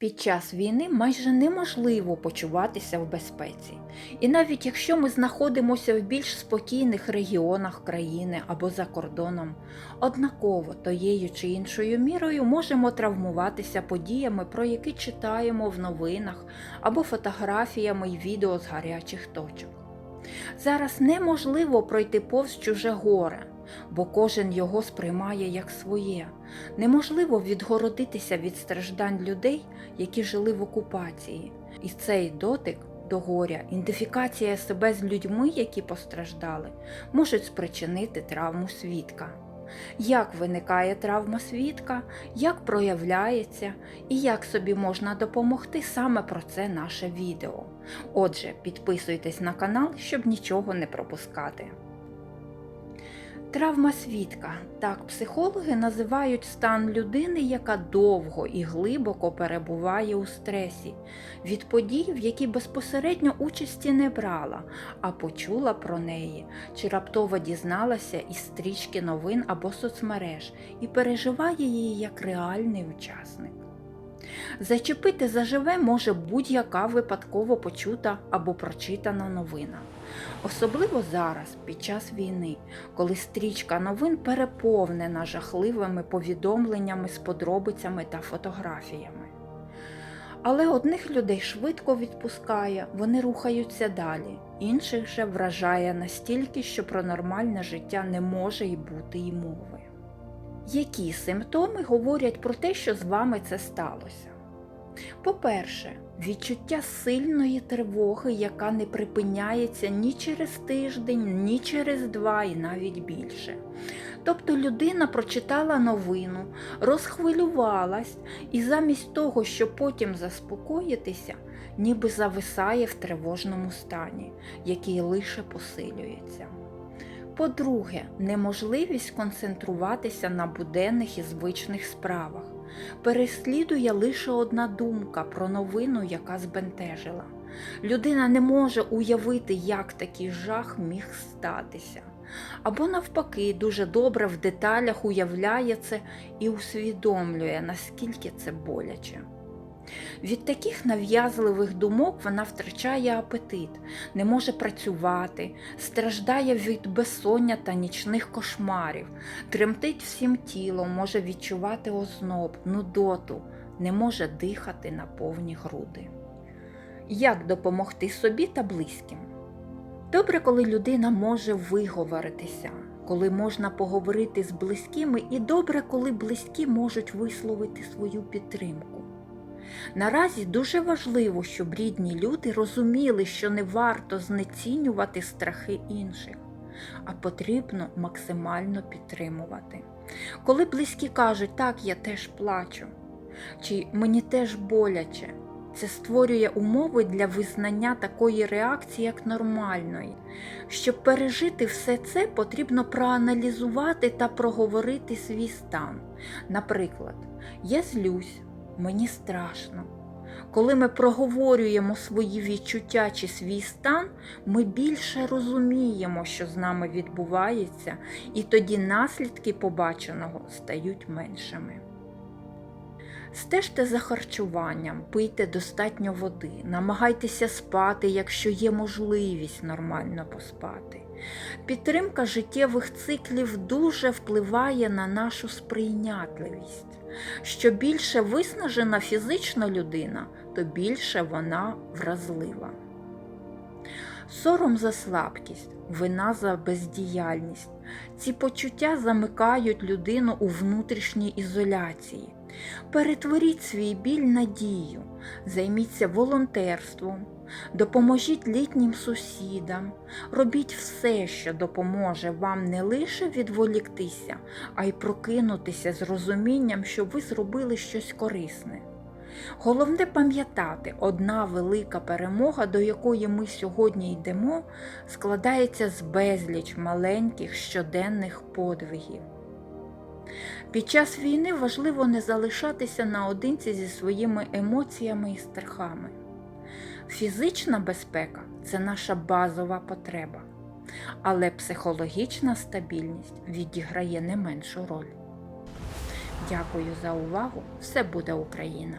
Під час війни майже неможливо почуватися в безпеці. І навіть якщо ми знаходимося в більш спокійних регіонах країни або за кордоном, однаково тоєю чи іншою мірою можемо травмуватися подіями, про які читаємо в новинах або фотографіями й відео з гарячих точок. Зараз неможливо пройти повз чуже горе, бо кожен його сприймає як своє. Неможливо відгородитися від страждань людей, які жили в окупації. І цей дотик до горя, ідентифікація себе з людьми, які постраждали, можуть спричинити травму свідка. Як виникає травма свідка, як проявляється і як собі можна допомогти, саме про це наше відео. Отже, підписуйтесь на канал, щоб нічого не пропускати. Травма свідка так психологи називають стан людини, яка довго і глибоко перебуває у стресі від подій, в які безпосередньо участі не брала, а почула про неї чи раптово дізналася із стрічки новин або соцмереж і переживає її як реальний учасник. Зачепити заживе може будь-яка випадково почута або прочитана новина. Особливо зараз, під час війни, коли стрічка новин переповнена жахливими повідомленнями з подробицями та фотографіями. Але одних людей швидко відпускає, вони рухаються далі, інших же вражає настільки, що про нормальне життя не може й бути й мови. Які симптоми говорять про те, що з вами це сталося? По-перше, відчуття сильної тривоги, яка не припиняється ні через тиждень, ні через два і навіть більше. Тобто людина прочитала новину, розхвилювалась і замість того, щоб потім заспокоїтися, ніби зависає в тривожному стані, який лише посилюється. По-друге, неможливість концентруватися на буденних і звичних справах. Переслідує лише одна думка про новину, яка збентежила. Людина не може уявити, як такий жах міг статися. Або навпаки, дуже добре в деталях уявляє це і усвідомлює, наскільки це боляче. Від таких нав'язливих думок вона втрачає апетит, не може працювати, страждає від безсоння та нічних кошмарів, тремтить всім тілом, може відчувати озноб, нудоту, не може дихати на повні груди. Як допомогти собі та близьким? Добре, коли людина може виговоритися, коли можна поговорити з близькими, і добре, коли близькі можуть висловити свою підтримку. Наразі дуже важливо, щоб рідні люди розуміли, що не варто знецінювати страхи інших, а потрібно максимально підтримувати. Коли близькі кажуть, так, я теж плачу, чи мені теж боляче, це створює умови для визнання такої реакції як нормальної. Щоб пережити все це, потрібно проаналізувати та проговорити свій стан. Наприклад, я злюсь. Мені страшно. Коли ми проговорюємо свої відчуття чи свій стан, ми більше розуміємо, що з нами відбувається, і тоді наслідки побаченого стають меншими. Стежте за харчуванням, пийте достатньо води, намагайтеся спати, якщо є можливість нормально поспати. Підтримка життєвих циклів дуже впливає на нашу сприйнятливість. Що більше виснажена фізична людина, то більше вона вразлива. Сором за слабкість, вина за бездіяльність. Ці почуття замикають людину у внутрішній ізоляції. Перетворіть свій біль на дію, займіться волонтерством, допоможіть літнім сусідам, робіть все, що допоможе вам не лише відволіктися, а й прокинутися з розумінням, що ви зробили щось корисне. Головне пам'ятати, одна велика перемога, до якої ми сьогодні йдемо, складається з безліч маленьких щоденних подвигів. Під час війни важливо не залишатися наодинці зі своїми емоціями і страхами. Фізична безпека це наша базова потреба, але психологічна стабільність відіграє не меншу роль. Дякую за увагу! Все буде Україна!